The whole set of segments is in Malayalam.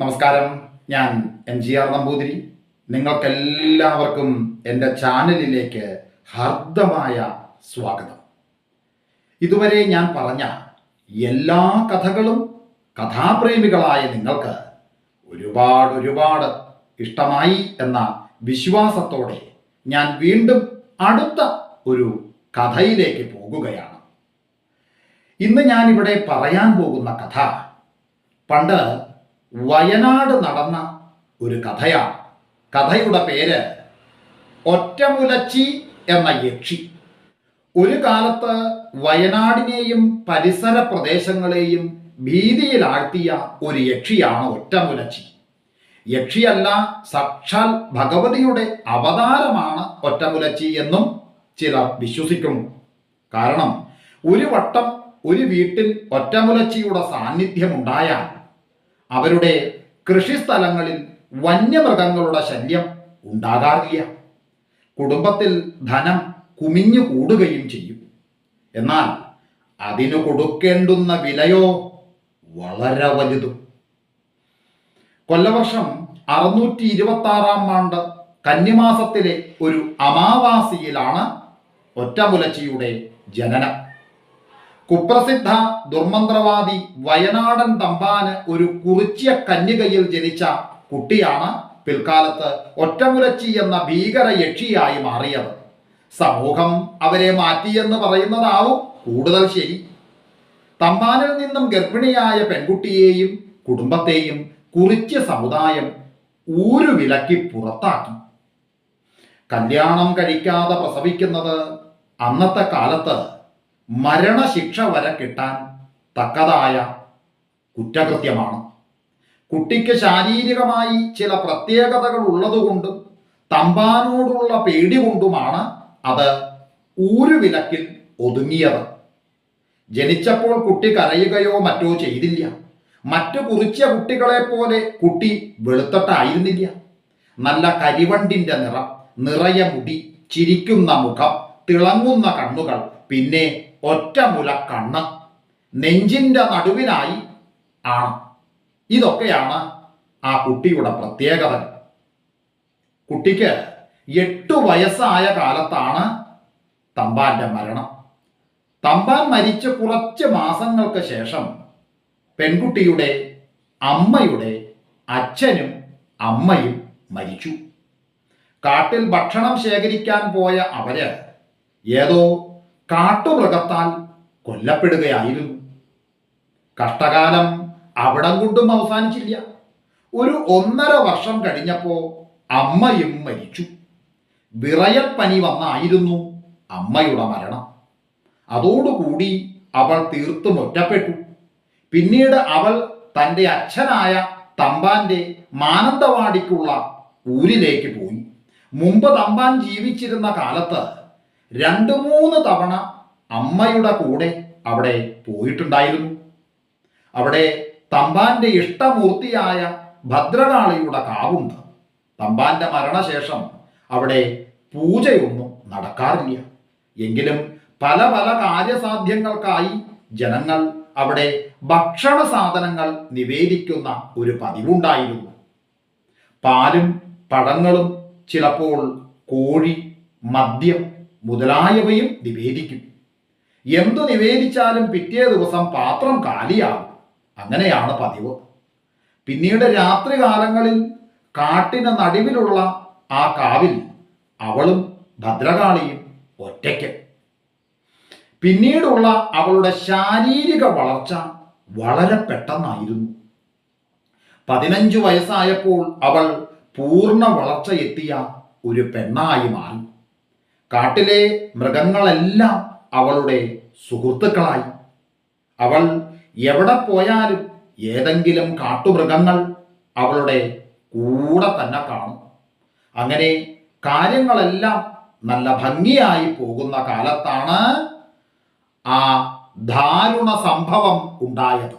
നമസ്കാരം. ഞാൻ എം ജി ആർ നമ്പൂതിരി. നിങ്ങൾക്കെല്ലാവർക്കും എന്റെ ചാനലിലേക്ക് ഹാർദമായ സ്വാഗതം. ഇതുവരെ ഞാൻ പറഞ്ഞ എല്ലാ കഥകളും കഥാപ്രേമികളായ നിങ്ങൾക്ക് ഒരുപാട് ഒരുപാട് ഇഷ്ടമായി എന്ന വിശ്വാസത്തോടെ ഞാൻ വീണ്ടും അടുത്ത ഒരു കഥയിലേക്ക് പോകുകയാണ്. ഇന്ന് ഞാനിവിടെ പറയാൻ പോകുന്ന കഥ പണ്ട് വയനാട് നടന്ന ഒരു കഥയാണ് കഥയുടെ പേര് ഒറ്റമുലച്ചി എന്ന യക്ഷി. ഒരു കാലത്ത് വയനാടിനെയും പരിസര പ്രദേശങ്ങളെയും ഭീതിയിലാഴ്ത്തിയ ഒരു യക്ഷിയാണ് ഒറ്റമുലച്ചി. യക്ഷിയല്ല സാക്ഷാൽ ഭഗവതിയുടെ അവതാരമാണ് ഒറ്റമുലച്ചി എന്നും ചിലർ വിശ്വസിക്കുന്നു. കാരണം ഒരു വട്ടം ഒരു വീട്ടിൽ ഒറ്റമുലച്ചിയുടെ സാന്നിധ്യമുണ്ടായാൽ അവരുടെ കൃഷിസ്ഥലങ്ങളിൽ വന്യമൃഗങ്ങളുടെ ശല്യം ഉണ്ടാകാറില്ല. കുടുംബത്തിൽ ധനം കുമിഞ്ഞു കൂടുകയും ചെയ്യും. എന്നാൽ അതിനു കൊടുക്കേണ്ടുന്ന വിലയോ വളരെ വലുതും. കൊല്ലവർഷം അറുന്നൂറ്റി ഇരുപത്തി ആറാം ആണ്ട് കന്നിമാസത്തിലെ ഒരു അമാവാസിയിലാണ് ഒറ്റമുലച്ചിയുടെ ജനനം. കുപ്രസിദ്ധ ദുർമന്ത്രവാദി വയനാടൻ തമ്പാന് ഒരു കുറിച്ചിയ കന്യകയിൽ ജനിച്ച കുട്ടിയാണ് പിൽക്കാലത്ത് ഒറ്റമുലച്ചി എന്ന ഭീകര യക്ഷിയായി മാറിയത്. സമൂഹം അവരെ മാറ്റിയെന്ന് പറയുന്നതാവും കൂടുതൽ ശരി. തമ്പാനിൽ നിന്നും ഗർഭിണിയായ പെൺകുട്ടിയെയും കുടുംബത്തെയും കുറിച്ച സമുദായം ഊരു വിലക്കി പുറത്താക്കി. കല്യാണം കഴിക്കാതെ പ്രസവിക്കുന്നത് അന്നത്തെ കാലത്ത് മരണശിക്ഷ വരെ കിട്ടാൻ തക്കതായ കുറ്റകൃത്യമാണ്. കുട്ടിക്ക് ശാരീരികമായി ചില പ്രത്യേകതകൾ ഉള്ളതുകൊണ്ടും തമ്പാനോടുള്ള പേടി കൊണ്ടുമാണ് അത് ഊരുവിലക്കിൽ ഒതുങ്ങിയത്. ജനിച്ചപ്പോൾ കുട്ടി കരയുകയോ മറ്റോ ചെയ്തില്ല. മറ്റു കുറിച്ച കുട്ടികളെ പോലെ കുട്ടി വെളുത്തട്ടായിരുന്നില്ല. നല്ല കരിവണ്ടിന്റെ നിറം നിറയ മുടി ചിരിക്കുന്ന മുഖം തിളങ്ങുന്ന കണ്ണുകൾ പിന്നെ ഒറ്റമുല കണ്ണ് നെഞ്ചിന്റെ നടുവിനായി ആണ്. ഇതൊക്കെയാണ് ആ കുട്ടിയുടെ പ്രത്യേകത കുട്ടിക്ക് എട്ടു വയസ്സായ കാലത്താണ് തമ്പാന്റെ മരണം. തമ്പാൻ മരിച്ച കുറച്ച് മാസങ്ങൾക്ക് ശേഷം പെൺകുട്ടിയുടെ അമ്മയുടെ അച്ഛനും അമ്മയും മരിച്ചു. കാട്ടിൽ ഭക്ഷണം ശേഖരിക്കാൻ പോയ അവർ ഏതോ കാട്ടുമൃഗത്താൽ കൊല്ലപ്പെടുകയായിരുന്നു. കഷ്ടകാലം അവിടം കൊണ്ടും അവസാനിച്ചില്ല. ഒരു ഒന്നര വർഷം കഴിഞ്ഞപ്പോൾ അമ്മയും മരിച്ചു. വിറയൽ വന്നായിരുന്നു അമ്മയുടെ മരണം. അതോടുകൂടി അവൾ തീർത്തും ഒറ്റപ്പെട്ടു. പിന്നീട് അവൾ തന്റെ അച്ഛനായ തമ്പാന്റെ മാനന്തവാടിക്കുള്ള ഊരിലേക്ക് പോയി. മുമ്പ് തമ്പാൻ ജീവിച്ചിരുന്ന കാലത്ത് രണ്ടു മൂന്ന് തവണ അമ്മയുടെ കൂടെ അവിടെ പോയിട്ടുണ്ടായിരുന്നു. അവിടെ തമ്പാന്റെ ഇഷ്ടമൂർത്തിയായ ഭദ്രകാളിയുടെ കാവുണ്ട്. തമ്പാന്റെ മരണശേഷം അവിടെ പൂജയൊന്നും നടക്കാറില്ല. എങ്കിലും പല പല കാര്യസാധ്യങ്ങൾക്കായി ജനങ്ങൾ അവിടെ ഭക്ഷണ സാധനങ്ങൾ നിവേദിക്കുന്ന ഒരു പതിവുണ്ടായിരുന്നു. പാലും പഴങ്ങളും ചിലപ്പോൾ കോഴി മദ്യം മുതലായവയും നിവേദിക്കും. എന്തു നിവേദിച്ചാലും പിറ്റേ ദിവസം പാത്രം കാലിയാകും. അങ്ങനെയാണ് പതിവ്. പിന്നീട് രാത്രി കാലങ്ങളിൽ കാട്ടിന് നടുവിലുള്ള ആ കാവിൽ അവളും ഭദ്രകാളിയും ഒറ്റയ്ക്ക്. പിന്നീടുള്ള അവളുടെ ശാരീരിക വളർച്ച വളരെ പെട്ടെന്നായിരുന്നു. പതിനഞ്ചു വയസ്സായപ്പോൾ അവൾ പൂർണ വളർച്ച എത്തിയ ഒരു പെണ്ണായി മാറി. കാട്ടിലെ മൃഗങ്ങളെല്ലാം അവളുടെ സുഹൃത്തുക്കളായി. അവൾ എവിടെ പോയാലും ഏതെങ്കിലും കാട്ടുമൃഗങ്ങൾ അവളുടെ കൂടെ തന്നെ കാണും. അങ്ങനെ കാര്യങ്ങളെല്ലാം നല്ല ഭംഗിയായി പോകുന്ന കാലത്താണ് ആ ദാരുണ സംഭവം ഉണ്ടായത്.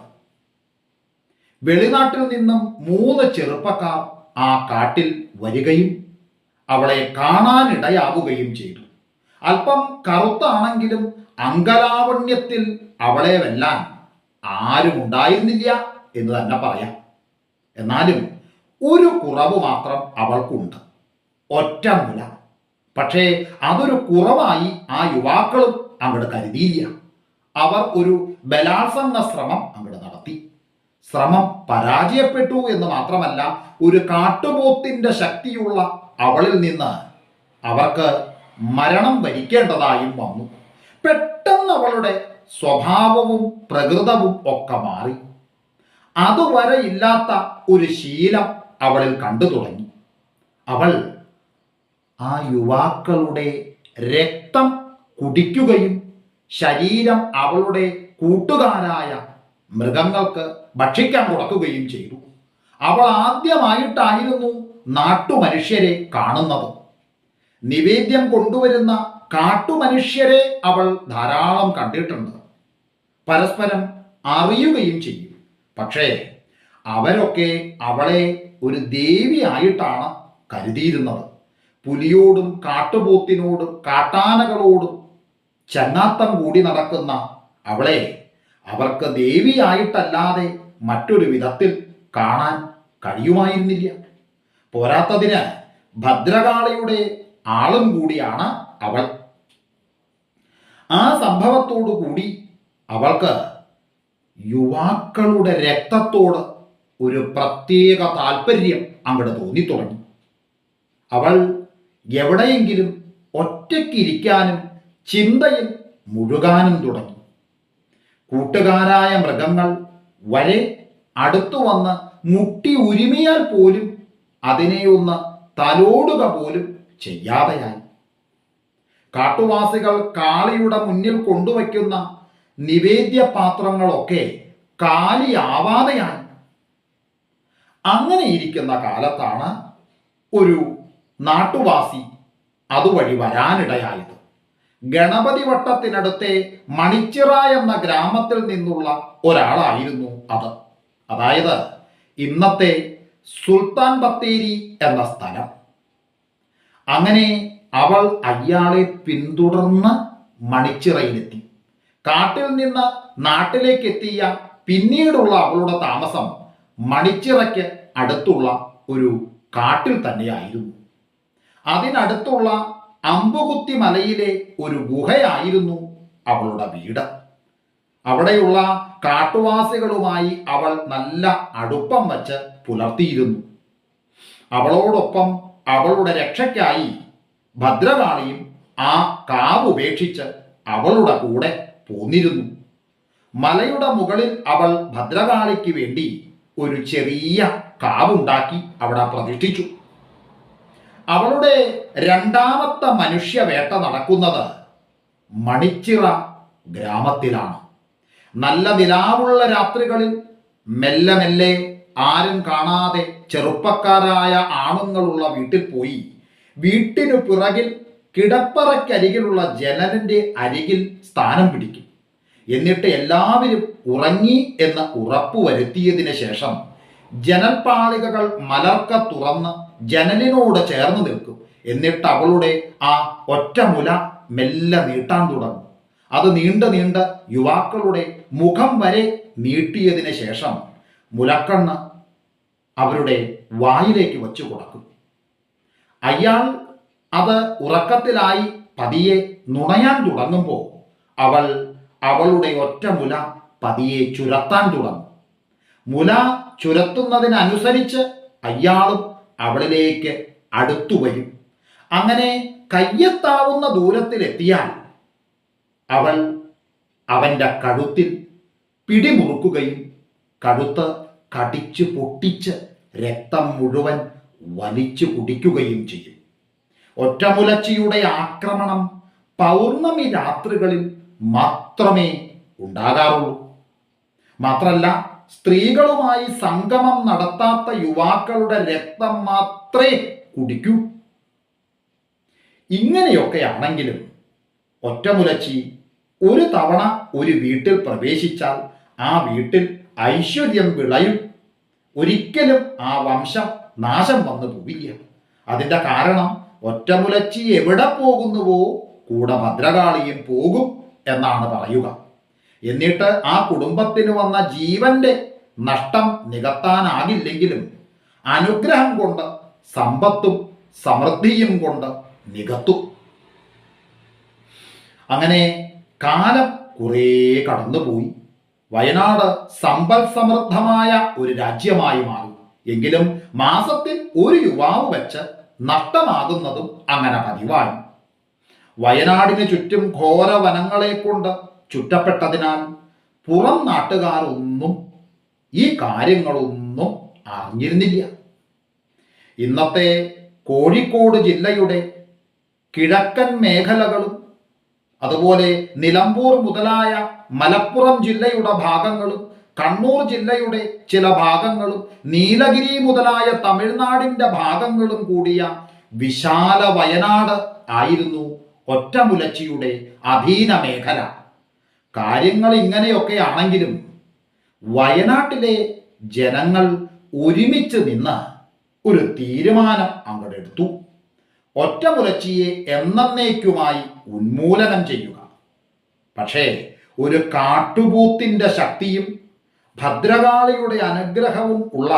വെളിനാട്ടിൽ നിന്നും മൂന്ന് ചെറുപ്പക്കാർ ആ കാട്ടിൽ വരികയും അവളെ കാണാനിടയാവുകയും ചെയ്തു. അല്പം കറുത്താണെങ്കിലും അങ്കലാവണ്യത്തിൽ അവളെ വെല്ലാൻ ആരുമുണ്ടായിരുന്നില്ല എന്ന് തന്നെ പറയാം. എന്നാലും ഒരു കുറവ് മാത്രം അവൾക്കുണ്ട്. ഒറ്റ മുല പക്ഷേ അതൊരു കുറവായി ആ യുവാക്കളും അങ്ങോട്ട് കരുതിയില്ല. അവർ ഒരു ബലാത്സംഗ ശ്രമം അങ്ങോട്ട് നടത്തി. ശ്രമം പരാജയപ്പെട്ടു എന്ന് മാത്രമല്ല ഒരു കാട്ടുപോത്തിന്റെ ശക്തിയുള്ള അവളിൽ നിന്ന് അവർക്ക് മരണം വരിക്കേണ്ടതായും വന്നു. പെട്ടെന്ന് അവളുടെ സ്വഭാവവും പ്രകൃതവും ഒക്കെ മാറി. അതുവരെ ഇല്ലാത്ത ഒരു ശീലം അവളിൽ കണ്ടു തുടങ്ങി. അവൾ ആ യുവാക്കളുടെ രക്തം കുടിക്കുകയും ശരീരം അവളുടെ കൂട്ടുകാരായ മൃഗങ്ങൾക്ക് ഭക്ഷിക്കാൻ കൊടുക്കുകയും ചെയ്തു. അവൾ ആദ്യമായിട്ടായിരുന്നു നാട്ടുമനുഷ്യരെ കാണുന്നത്. നിവേദ്യം കൊണ്ടുവരുന്ന കാട്ടുമനുഷ്യരെ അവൾ ധാരാളം കണ്ടിട്ടുണ്ട്. പരസ്പരം അറിയുകയും ചെയ്യും. പക്ഷേ അവരൊക്കെ അവളെ ഒരു ദേവിയായിട്ടാണ് കരുതിയിരുന്നത്. പുലിയോടും കാട്ടുപോത്തിനോടും കാട്ടാനകളോടും ചങ്ങാത്തം കൂടി നടക്കുന്ന അവളെ അവർക്ക് ദേവിയായിട്ടല്ലാതെ മറ്റൊരു വിധത്തിൽ കാണാൻ കഴിയുമായിരുന്നില്ല. പോരാത്തതിന് ഭദ്രകാളിയുടെ ആളും കൂടിയാണ് അവൾ. ആ സംഭവത്തോടു കൂടി അവൾക്ക് യുവാക്കളുടെ രക്തത്തോട് ഒരു പ്രത്യേക താല്പര്യം അങ്ങോട്ട് തോന്നി തുടങ്ങി. അവൾ എവിടെയെങ്കിലും ഒറ്റയ്ക്കിരിക്കാനും ചിന്തയിൽ മുഴുകാനും തുടങ്ങി. കൂട്ടുകാരായ മൃഗങ്ങൾ വരെ അടുത്തു വന്ന് മുട്ടി ഉരുമിയാൽ പോലും അതിനെ ഒന്ന് തലോടുക പോലും ചെയ്യാതെയായി. കാട്ടുവാസികൾ കാളിയുടെ മുന്നിൽ കൊണ്ടുവയ്ക്കുന്ന നിവേദ്യ പാത്രങ്ങളൊക്കെ കാലിയാവാതെയാണ് അങ്ങനെ ഇരിക്കുന്ന കാലത്താണ് ഒരു നാട്ടുവാസി അതുവഴി വരാനിടയായത്. ഗണപതി വട്ടത്തിനടുത്തെ മണിച്ചിറ എന്ന ഗ്രാമത്തിൽ നിന്നുള്ള ഒരാളായിരുന്നു അത്. അതായത് ഇന്നത്തെ സുൽത്താൻ ബത്തേരി എന്ന സ്ഥലം. അങ്ങനെ അവൾ അയാളെ പിന്തുടർന്ന് മണിച്ചിറയിലെത്തി. കാട്ടിൽ നിന്ന് നാട്ടിലേക്ക് എത്തിയ പിന്നീടുള്ള അവളുടെ താമസം മണിച്ചിറയ്ക്ക് അടുത്തുള്ള ഒരു കാട്ടിൽ തന്നെയായിരുന്നു. അതിനടുത്തുള്ള അമ്പുകുത്തി മലയിലെ ഒരു ഗുഹയായിരുന്നു അവളുടെ വീട്. അവിടെയുള്ള കാട്ടുവാസികളുമായി അവൾ നല്ല അടുപ്പം വച്ച് പുലർത്തിയിരുന്നു. അവളോടൊപ്പം അവളുടെ രക്ഷയ്ക്കായി ഭദ്രകാളിയും ആ കാവ് ഉപേക്ഷിച്ച് അവളുടെ കൂടെ പോന്നിരുന്നു. മലയുടെ മുകളിൽ അവൾ ഭദ്രകാളിക്ക് വേണ്ടി ഒരു ചെറിയ കാവുണ്ടാക്കി അവിടെ പ്രതിഷ്ഠിച്ചു. അവളുടെ രണ്ടാമത്തെ മനുഷ്യവേട്ട നടക്കുന്നത് മണിച്ചിറ ഗ്രാമത്തിലാണ്. നല്ല നിലാവുള്ള രാത്രികളിൽ മെല്ലെ മെല്ലെ ആരും കാണാതെ ചെറുപ്പക്കാരായ ആണുങ്ങളുള്ള വീട്ടിൽ പോയി. വീട്ടിനു പിറകിൽ കിടപ്പറയ്ക്കരികിലുള്ള ജനലിന്റെ അരികിൽ സ്ഥാനം പിടിക്കും. എന്നിട്ട് എല്ലാവരും ഉറങ്ങി എന്ന് ഉറപ്പുവരുത്തിയതിന് ശേഷം ജനൽപ്പാളികകൾ മലർക്ക തുറന്ന് ജനലിനോട് ചേർന്ന് നിൽക്കും. എന്നിട്ട് അവളുടെ ആ ഒറ്റമുല മെല്ലെ നീട്ടാൻ തുടങ്ങും. അത് നീണ്ട നീണ്ട യുവാക്കളുടെ മുഖം വരെ നീട്ടിയതിന് ശേഷം മുലക്കണ്ണ് അവരുടെ വായിലേക്ക് വച്ചു കൊടുക്കും. അയാൾ അത് ഉറക്കത്തിലായി പതിയെ നുണയാൻ തുടങ്ങുമ്പോൾ അവൾ അവളുടെ ഒറ്റ മുല പതിയെ ചുരത്താൻ തുടങ്ങും. മുല ചുരത്തുന്നതിനനുസരിച്ച് അയാളും അവളിലേക്ക് അടുത്തു വരും. അങ്ങനെ കയ്യെത്താവുന്ന ദൂരത്തിലെത്തിയാൽ അവൾ അവന്റെ കഴുത്തിൽ പിടിമുറുക്കുകയും കഴുത്ത് കടിച്ചു പൊട്ടിച്ച് രക്തം മുഴുവൻ വലിച്ചു കുടിക്കുകയും ചെയ്യും. ഒറ്റമുലച്ചിയുടെ ആക്രമണം പൗർണമി രാത്രികളിൽ മാത്രമേ ഉണ്ടാകാറുള്ളൂ. മാത്രല്ല സ്ത്രീകളുമായി സംഗമം നടത്താത്ത യുവാക്കളുടെ രക്തം മാത്രമേ കുടിക്കൂ. ഇങ്ങനെയൊക്കെയാണെങ്കിലും ഒറ്റമുലച്ചി ഒരു തവണ ഒരു വീട്ടിൽ പ്രവേശിച്ചാൽ ആ വീട്ടിൽ ഐശ്വര്യം വിളയും. ഒരിക്കലും ആ വംശം നാശം വന്നു പോവില്ല. അതിന്റെ കാരണം ഒറ്റമുലച്ചി എവിടെ പോകുന്നുവോ കൂടെ ഭദ്രകാളിയും പോകും എന്നാണ് പറയുക. എന്നിട്ട് ആ കുടുംബത്തിന് വന്ന ജീവന്റെ നഷ്ടം നികത്താനാകില്ലെങ്കിലും അനുഗ്രഹം കൊണ്ട് സമ്പത്തും സമൃദ്ധിയും കൊണ്ട് നികത്തും. അങ്ങനെ കാലം കുറേ കടന്നുപോയി. വയനാട് സമ്പൽ സമൃദ്ധമായ ഒരു രാജ്യമായി മാറി. എങ്കിലും മാസത്തിൽ ഒരു യുവാവ് വെച്ച് നഷ്ടമാകുന്നതും അങ്ങനെ പതിവായി. വയനാടിന് ചുറ്റും ഘോര വനങ്ങളെ കൊണ്ട് ചുറ്റപ്പെട്ടതിനാൽ പുറം നാട്ടുകാരൊന്നും ഈ കാര്യങ്ങളൊന്നും അറിഞ്ഞിരുന്നില്ല. ഇന്നത്തെ കോഴിക്കോട് ജില്ലയുടെ കിഴക്കൻ മേഖലകളും അതുപോലെ നിലമ്പൂർ മുതലായ മലപ്പുറം ജില്ലയുടെ ഭാഗങ്ങളും കണ്ണൂർ ജില്ലയുടെ ചില ഭാഗങ്ങളും നീലഗിരി മുതലായ തമിഴ്നാടിന്റെ ഭാഗങ്ങളും കൂടിയ വിശാല വയനാട് ആയിരുന്നു ഒറ്റമുലച്ചിയുടെ അധീന മേഖല. കാര്യങ്ങൾ ഇങ്ങനെയൊക്കെ ആണെങ്കിലും വയനാട്ടിലെ ജനങ്ങൾ ഒരുമിച്ച് നിന്ന് ഒരു തീരുമാനം അങ്ങോട്ടെടുത്തു ഒറ്റമുലച്ചിയെ എന്നേക്കുമായി ഉന്മൂലനം ചെയ്യുക. പക്ഷേ ഒരു കാട്ടുപൂത്തിന്റെ ശക്തിയും ഭദ്രകാളിയുടെ അനുഗ്രഹവും ഉള്ള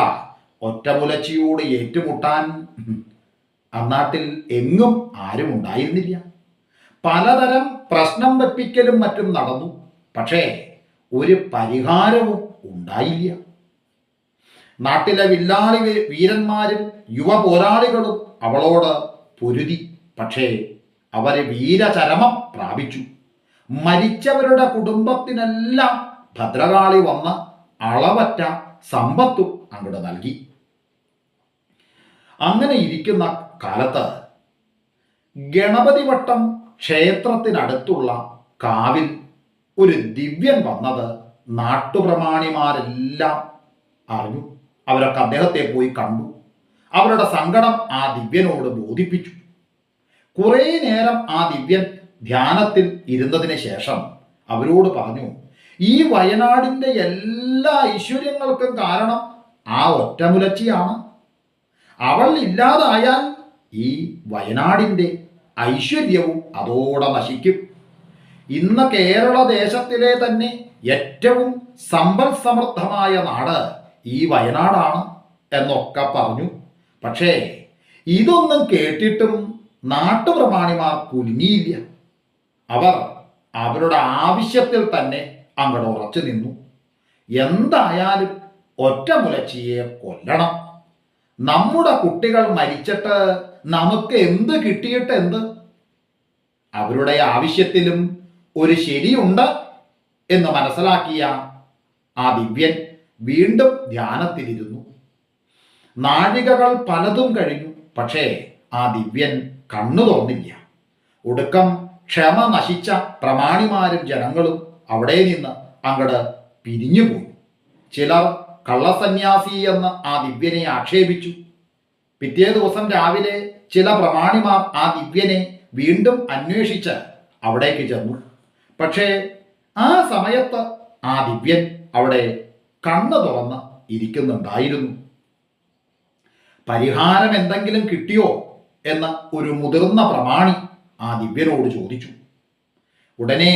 ഒറ്റമുലച്ചിയോട് ഏറ്റുമുട്ടാൻ അന്നാട്ടിൽ എങ്ങും ആരും ഉണ്ടായിരുന്നില്ല പലതരം പ്രശ്നം വെപ്പിക്കലും മറ്റും നടന്നു. പക്ഷേ ഒരു പരിഹാരവും ഉണ്ടായില്ല. നാട്ടിലെ വില്ലാളി വീരന്മാരും യുവ പോരാളികളും അവളോട് പൊരുതി. പക്ഷേ അവരെ വീരചരമം പ്രാപിച്ചു. മരിച്ചവരുടെ കുടുംബത്തിനെല്ലാം ഭദ്രകാളി വന്ന് അളവറ്റ സമ്പത്തും അങ്ങോട്ട് നൽകി. അങ്ങനെ ഇരിക്കുന്ന കാലത്ത് ഗണപതി വട്ടം ക്ഷേത്രത്തിനടുത്തുള്ള കാവിൽ ഒരു ദിവ്യൻ വന്നത് നാട്ടുപ്രമാണിമാരെല്ലാം അറിഞ്ഞു. അവരൊക്കെ അദ്ദേഹത്തെ പോയി കണ്ടു. അവരുടെ സങ്കടം ആ ദിവ്യനോട് ബോധിപ്പിച്ചു. കുറേ നേരം ആ ദിവ്യൻ ധ്യാനത്തിൽ ഇരുന്നതിന് ശേഷം അവരോട് പറഞ്ഞു ഈ വയനാടിന്റെ എല്ലാ ഐശ്വര്യങ്ങൾക്കും കാരണം ആ ഒറ്റമുലച്ചിയാണ്. അവൾ ഇല്ലാതായാൽ ഈ വയനാടിന്റെ ഐശ്വര്യവും അതോടെ നശിക്കും. ഇന്ന് കേരള ദേശത്തിലെ തന്നെ ഏറ്റവും സമ്പൽ സമൃദ്ധമായ നാട് ഈ വയനാടാണ് എന്നൊക്കെ പറഞ്ഞു. പക്ഷേ ഇതൊന്നും കേട്ടിട്ടും നാട്ടുപ്രമാണിമാർ കുലുങ്ങിയില്ല. അവർ അവരുടെ ആവശ്യത്തിൽ തന്നെ അങ്ങോട്ട് ഉറച്ചു നിന്നു. എന്തായാലും ഒറ്റമുലച്ചിയെ കൊല്ലണം. നമ്മുടെ കുട്ടികൾ മരിച്ചിട്ട് നമുക്ക് എന്ത് കിട്ടിയിട്ട് എന്ത്? അവരുടെ ആവശ്യത്തിലും ഒരു ശരിയുണ്ട് എന്ന് മനസ്സിലാക്കിയ ആ ദിവ്യൻ വീണ്ടും ധ്യാനത്തിലിരുന്നു. നാഴികകൾ പലതും കഴിഞ്ഞു പക്ഷേ ആ ദിവ്യൻ കണ്ണു തോന്നില്ല ഒടുക്കം ക്ഷമ നശിച്ച പ്രമാണിമാരും ജനങ്ങളും അവിടെ നിന്ന് അങ്ങട് പിരിഞ്ഞുപോയി ചിലർ കള്ളസന്യാസി എന്ന് ആ ദിവ്യനെ ആക്ഷേപിച്ചു. പിറ്റേ ദിവസം രാവിലെ ചില പ്രമാണിമാർ ആ ദിവ്യനെ വീണ്ടും അന്വേഷിച്ച് അവിടേക്ക് ചെന്നു. പക്ഷേ ആ സമയത്ത് ആ ദിവ്യൻ അവിടെ കണ്ണു തുറന്ന് ഇരിക്കുന്നുണ്ടായിരുന്നു. പരിഹാരം എന്തെങ്കിലും കിട്ടിയോ എന്ന ഒരു മുതിർന്ന പ്രമാണി ആ ദിവ്യനോട് ചോദിച്ചു. ഉടനെ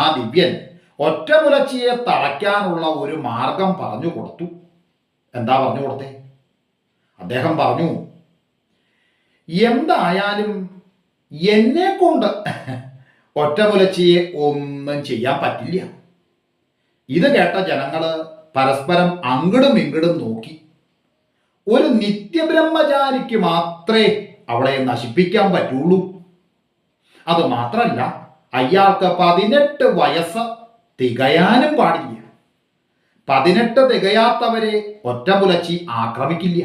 ആ ദിവ്യൻ ഒറ്റമുലച്ചിയെ തളയ്ക്കാനുള്ള ഒരു മാർഗം പറഞ്ഞു കൊടുത്തു. എന്താ പറഞ്ഞു കൊടുത്തേ? അദ്ദേഹം പറഞ്ഞു എന്തായാലും എന്നെ കൊണ്ട് ഒറ്റമുലച്ചിയെ ഒന്നും ചെയ്യാൻ പറ്റില്ല. ഇത് കേട്ട ജനങ്ങൾ പരസ്പരം അങ്ങടും ഇങ്ങടും നോക്കി. ഒരു നിത്യബ്രഹ്മചാരിക്ക് മാത്രമേ അവളെ നശിപ്പിക്കാൻ പറ്റുള്ളൂ. അത് മാത്രല്ല അയാൾക്ക് പതിനെട്ട് വയസ്സ് തികയാനും പാടില്ല. പതിനെട്ട് തികയാത്തവരെ ഒറ്റമുലച്ചി ആക്രമിക്കില്ല.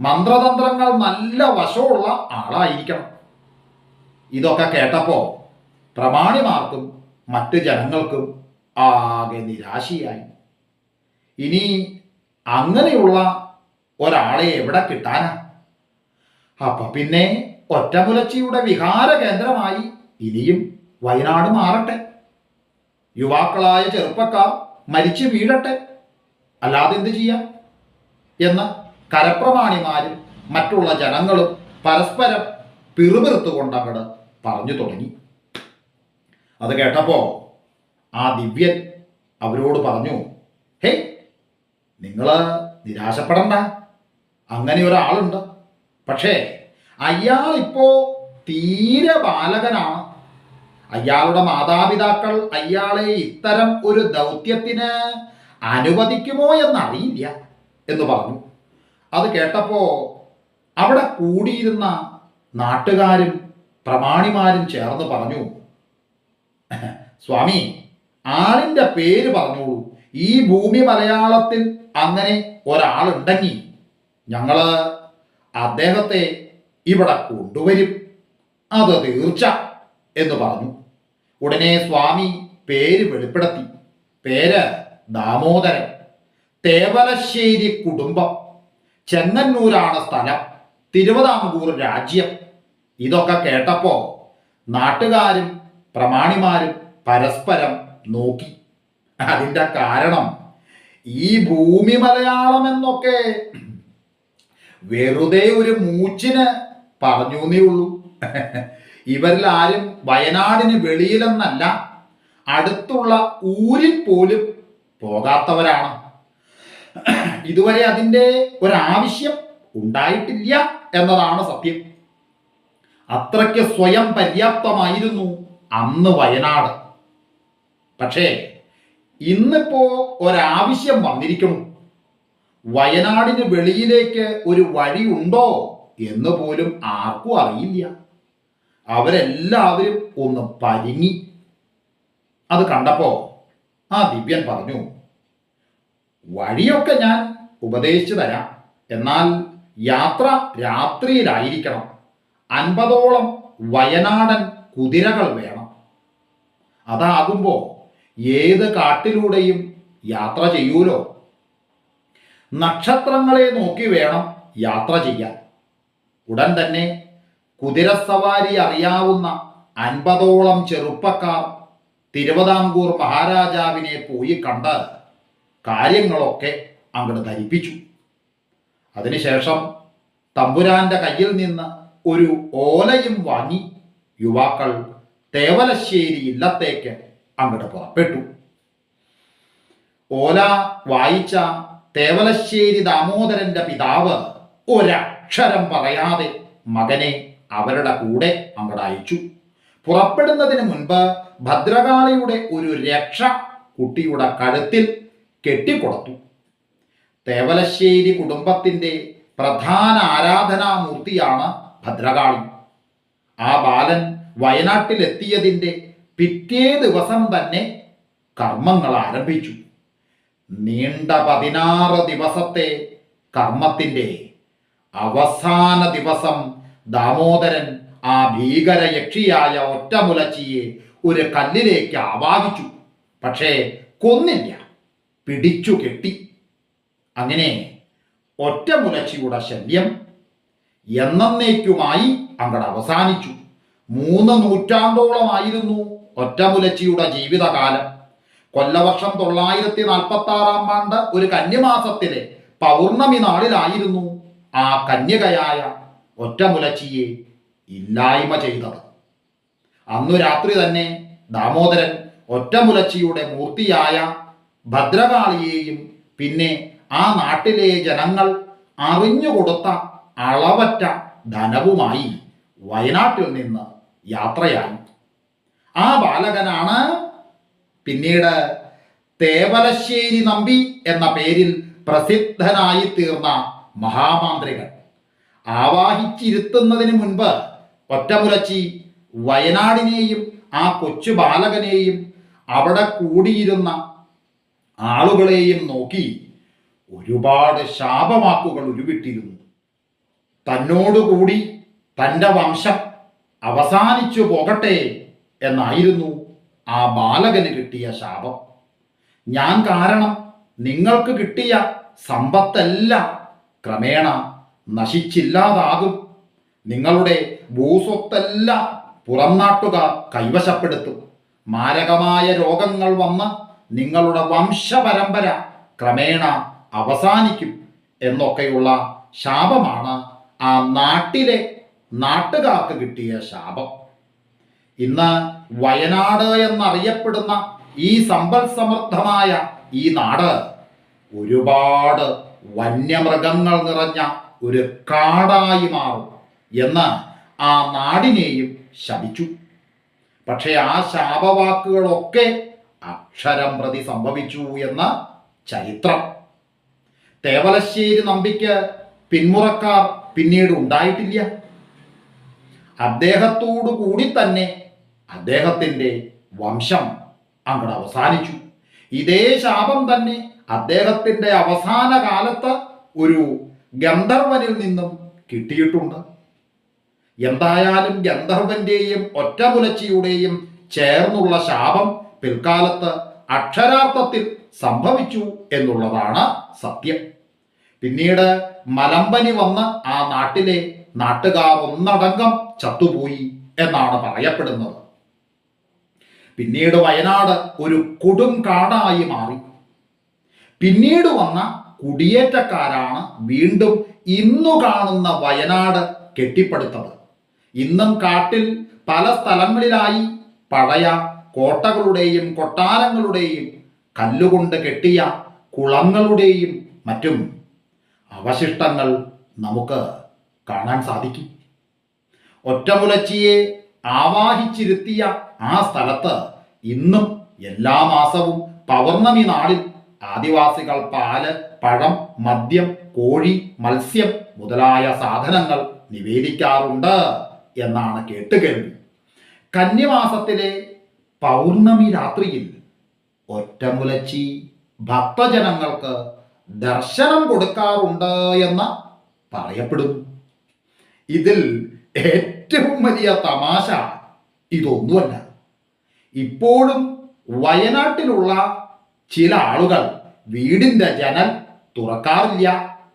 മന്ത്രതന്ത്രങ്ങൾ നല്ല വശമുള്ള ആളായിരിക്കണം. ഇതൊക്കെ കേട്ടപ്പോ പ്രമാണിമാർക്കും മറ്റു ജനങ്ങൾക്കും ആകെ നിരാശയായി. ഇനി അങ്ങനെയുള്ള ഒരാളെ എവിടെ കിട്ടാനാ? അപ്പൊ പിന്നെ ഒറ്റമുലച്ചിയുടെ വിഹാര കേന്ദ്രമായി ഇനിയും വയനാട് മാറട്ടെ. യുവാക്കളായ ചെറുപ്പക്കാർ മരിച്ചു വീഴട്ടെ. അല്ലാതെ എന്ത് ചെയ്യാം? എന്ന് കരപ്രമാണിമാരും മറ്റുള്ള ജനങ്ങളും പരസ്പരം പിറുപിറുത്തുകൊണ്ട് അവിടെ പറഞ്ഞു തുടങ്ങി. അത് കേട്ടപ്പോ ആ ദിവ്യൻ അവരോട് പറഞ്ഞു ഹേ നിങ്ങൾ നിരാശപ്പെടണ്ട. അങ്ങനെ ഒരാളുണ്ട്. പക്ഷേ അയാൾ ഇപ്പോ തീരെ ബാലകനാണ്. അയാളുടെ മാതാപിതാക്കൾ അയാളെ ഇത്തരം ഒരു ദൗത്യത്തിന് അനുവദിക്കുമോ എന്നറിയില്ല എന്ന് പറഞ്ഞു. അത് കേട്ടപ്പോ അവിടെ കൂടിയിരുന്ന നാട്ടുകാരും പ്രമാണിമാരും ചേർന്ന് പറഞ്ഞു സ്വാമി ആളിന്റെ പേര് പറഞ്ഞോളൂ. ഈ ഭൂമി മലയാളത്തിൽ അങ്ങനെ ഒരാളുണ്ടെങ്കിൽ ഞങ്ങൾ അദ്ദേഹത്തെ ഇവിടെ കൊണ്ടുവരും. അത് തീർച്ച എന്ന് പറഞ്ഞു. ഉടനെ സ്വാമി പേര് വെളിപ്പെടുത്തി. പേര് ദാമോദരൻ. തേവലശ്ശേരി കുടുംബം. ചെങ്ങന്നൂരാണ് സ്ഥലം. തിരുവിതാംകൂർ രാജ്യം. ഇതൊക്കെ കേട്ടപ്പോ നാട്ടുകാരും പ്രമാണിമാരും പരസ്പരം നോക്കി. അതിന്റെ കാരണം ഈ ഭൂമി മലയാളം എന്നൊക്കെ വെറുതെ ഒരു മൂച്ചിന് പറഞ്ഞു എന്നേ ഉള്ളൂ. ഇവരിൽ ആരും വയനാടിന് വെളിയിലെന്നല്ല അടുത്തുള്ള ഊരിൽ പോലും പോകാത്തവരാണ്. ഇതുവരെ അതിന്റെ ഒരാവശ്യം ഉണ്ടായിട്ടില്ല എന്നതാണ് സത്യം. അത്രയ്ക്ക് സ്വയം പര്യാപ്തമായിരുന്നു അന്ന് വയനാട്. പക്ഷേ ഇന്നിപ്പോ ഒരാവശ്യം വന്നിരിക്കുന്നു. വയനാടിന് വെളിയിലേക്ക് ഒരു വഴിയുണ്ടോ എന്ന് പോലും ആർക്കും അറിയില്ല. അവരെല്ലാവരും ഒന്ന് പരിങ്ങി. അത് കണ്ടപ്പോ ആ ദിവ്യൻ പറഞ്ഞു വഴിയൊക്കെ ഞാൻ ഉപദേശിച്ചു തരാം. എന്നാൽ യാത്ര രാത്രിയിലായിരിക്കണം. അൻപതോളം വയനാടൻ കുതിരകൾ വേണം. അതാകുമ്പോൾ ഏത് കാട്ടിലൂടെയും യാത്ര ചെയ്യൂലോ? നക്ഷത്രങ്ങളെ നോക്കി വേണം യാത്ര ചെയ്യാൻ. ഉടൻ തന്നെ കുതിരസവാരി അറിയാവുന്ന അൻപതോളം ചെറുപ്പക്കാർ തിരുവിതാംകൂർ മഹാരാജാവിനെ പോയി കണ്ട് കാര്യങ്ങളൊക്കെ അങ്ങോട്ട് ധരിപ്പിച്ചു. അതിനുശേഷം തമ്പുരാന്റെ കയ്യിൽ നിന്ന് ഒരു ഓലയും വാങ്ങി യുവാക്കൾ തേവലശ്ശേരി ഇല്ലത്തേക്ക് അങ്ങോട്ട് പുറപ്പെട്ടു. ഓല വായിച്ച തേവലശ്ശേരി ദാമോദരന്റെ പിതാവ് ഒരക്ഷരം പറയാതെ മകനെ അവരുടെ കൂടെ അങ്ങോട്ട് അയച്ചു. പുറപ്പെടുന്നതിന് മുൻപ് ഭദ്രകാളിയുടെ ഒരു രക്ഷ കുട്ടിയുടെ കഴുത്തിൽ കെട്ടിക്കൊടുത്തു. തേവലശ്ശേരി കുടുംബത്തിന്റെ പ്രധാന ആരാധനാമൂർത്തിയാണ് ഭദ്രകാളി. ആ ബാലൻ വയനാട്ടിലെത്തിയതിന്റെ പിറ്റേ ദിവസം തന്നെ കർമ്മങ്ങൾ ആരംഭിച്ചു. നീണ്ട പതിനാറ് ദിവസത്തെ കർമ്മത്തിന്റെ അവസാന ദിവസം ദാമോദരൻ ആ ഭീകര യക്ഷിയായ ഒറ്റമുലച്ചിയെ ഒരു കല്ലിലേക്ക് ആവാഹിച്ചു. പക്ഷേ കൊന്നില്ല. പിടിച്ചു കെട്ടി. അങ്ങനെ ഒറ്റമുലച്ചിയുടെ ശല്യം എന്നേക്കുമായി അങ്ങട് അവസാനിച്ചു. മൂന്ന് നൂറ്റാണ്ടോളമായിരുന്നു ഒറ്റമുലച്ചിയുടെ ജീവിതകാലം. കൊല്ലവർഷം തൊള്ളായിരത്തി നാൽപ്പത്തി ആറാം ആണ്ട് ഒരു കന്യമാസത്തിലെ പൗർണമി നാളിലായിരുന്നു ആ കന്യകയായ ഒറ്റമുലച്ചിയെ ഇല്ലായ്മ ചെയ്തത്. അന്നു രാത്രി തന്നെ ദാമോദരൻ ഒറ്റമുലച്ചിയുടെ മൂർത്തിയായ ഭദ്രകാളിയെയും പിന്നെ ആ നാട്ടിലെ ജനങ്ങൾ അറിഞ്ഞുകൊടുത്ത അളവറ്റ ധനവുമായി വയനാട്ടിൽ നിന്ന് യാത്രയായി. ആ ബാലകനാണ് പിന്നീട് തേവലശ്ശേരി നമ്പി എന്ന പേരിൽ പ്രസിദ്ധനായി തീർന്ന മഹാമാന്ത്രികൻ ആവാഹിച്ചിരുത്തുന്നതിന് മുൻപ് ഒറ്റമുലച്ചി വയനാടിനെയും ആ കൊച്ചു ബാലകനെയും അവിടെ കൂടിയിരുന്ന ആളുകളെയും നോക്കി ഒരുപാട് ശാപവാക്കുകൾ ഉരുവിട്ടിരുന്നു. തന്നോടുകൂടി തന്റെ വംശം അവസാനിച്ചു പോകട്ടെ എന്നായിരുന്നു ആ ബാലകന് കിട്ടിയ ശാപം. ഞാൻ കാരണം നിങ്ങൾക്ക് കിട്ടിയ സമ്പത്തെല്ലാം ക്രമേണ നശിച്ചില്ലാതാകും. നിങ്ങളുടെ ഭൂസ്വത്തെല്ലാം പുറം നാട്ടുകാർ കൈവശപ്പെടുത്തും. മാരകമായ രോഗങ്ങൾ വന്ന് നിങ്ങളുടെ വംശപരമ്പര ക്രമേണ അവസാനിക്കും എന്നൊക്കെയുള്ള ശാപമാണ് ആ നാട്ടിലെ നാട്ടുകാർക്ക് കിട്ടിയ ശാപം. ഇന്ന് വയനാട് എന്നറിയപ്പെടുന്ന ഈ സമ്പൽ സമൃദ്ധമായ ഈ നാട് ഒരുപാട് വന്യമൃഗങ്ങൾ നിറഞ്ഞ ഒരു കാടായി മാറും എന്ന് ആ നാടിനെയും ശപിച്ചു. പക്ഷേ ആ ശാപവാക്കുകളൊക്കെ അക്ഷരം പ്രതി സംഭവിച്ചു എന്ന ചരിത്രം. തേവലശ്ശേരി നമ്പിക്ക് പിന്മുറക്കാർ പിന്നീട് ഉണ്ടായിട്ടില്ല. അദ്ദേഹത്തോടു കൂടി തന്നെ അദ്ദേഹത്തിന്റെ വംശം അങ്ങോട്ട് അവസാനിച്ചു. ഇതേ ശാപം തന്നെ അദ്ദേഹത്തിന്റെ അവസാന കാലത്ത് ഒരു ഗന്ധർവനിൽ നിന്നും കിട്ടിയിട്ടുണ്ട്. എന്തായാലും ഗന്ധർവന്റെയും ഒറ്റമുലച്ചിയുടെയും ചേർന്നുള്ള ശാപം പിൽക്കാലത്ത് അക്ഷരാർത്ഥത്തിൽ സംഭവിച്ചു എന്നുള്ളതാണ് സത്യം. പിന്നീട് മലമ്പനി വന്ന് ആ നാട്ടിലെ നാട്ടുകാർ ഒന്നടങ്കം ചത്തുപോയി എന്നാണ് പറയപ്പെടുന്നത്. പിന്നീട് വയനാട് ഒരു കൊടും കാടായി മാറി. പിന്നീട് വന്ന കുടിയേറ്റക്കാരാണ് വീണ്ടും ഇന്നു കാണുന്ന വയനാട് കെട്ടിപ്പടുത്തത്. ഇന്നും കാട്ടിൽ പല സ്ഥലങ്ങളിലായി പഴയ കോട്ടകളുടെയും കൊട്ടാരങ്ങളുടെയും കല്ലുകൊണ്ട് കെട്ടിയ കുളങ്ങളുടെയും മറ്റും അവശിഷ്ടങ്ങൾ നമുക്ക് കാണാൻ സാധിക്കും. ഒറ്റമുലച്ചിയെ ആവാഹിച്ചിരുത്തിയ ആ സ്ഥലത്ത് ഇന്നും എല്ലാ മാസവും പൗർണമി നാളിൽ ആദിവാസികൾ പാൽ പഴം മദ്യം കോഴി മത്സ്യം മുതലായ സാധനങ്ങൾ നിവേദിക്കാറുണ്ട് എന്നാണ് കേട്ടുകേൾവി. കന്യമാസത്തിലെ പൗർണമി രാത്രിയിൽ ഒറ്റമുലച്ചി ഭക്തജനങ്ങൾക്ക് ദർശനം കൊടുക്കാറുണ്ട് എന്ന് പറയപ്പെടുന്നു. ഇതിൽ ഏറ്റവും വലിയ തമാശ ഇതൊന്നുമല്ല. ഇപ്പോഴും വയനാട്ടിലുള്ള ചില ആളുകൾ വീടിന്റെ ജനൽ തുറക്കാറില്ല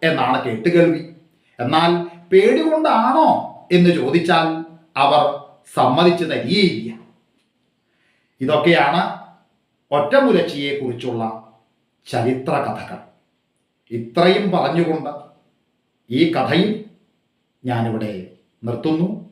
എന്നാണ് കേട്ടുകേൾവി. എന്നാൽ പേടി കൊണ്ടാണോ എന്ന് ചോദിച്ചാൽ അവർ സമ്മതിച്ചു തരികയില്ല ഇതൊക്കെയാണ് ഒറ്റമുരച്ചിയെക്കുറിച്ചുള്ള ചരിത്ര കഥകൾ ഇത്രയും പറഞ്ഞുകൊണ്ട് ഈ കഥയും ഞാനിവിടെ നിർത്തുന്നു.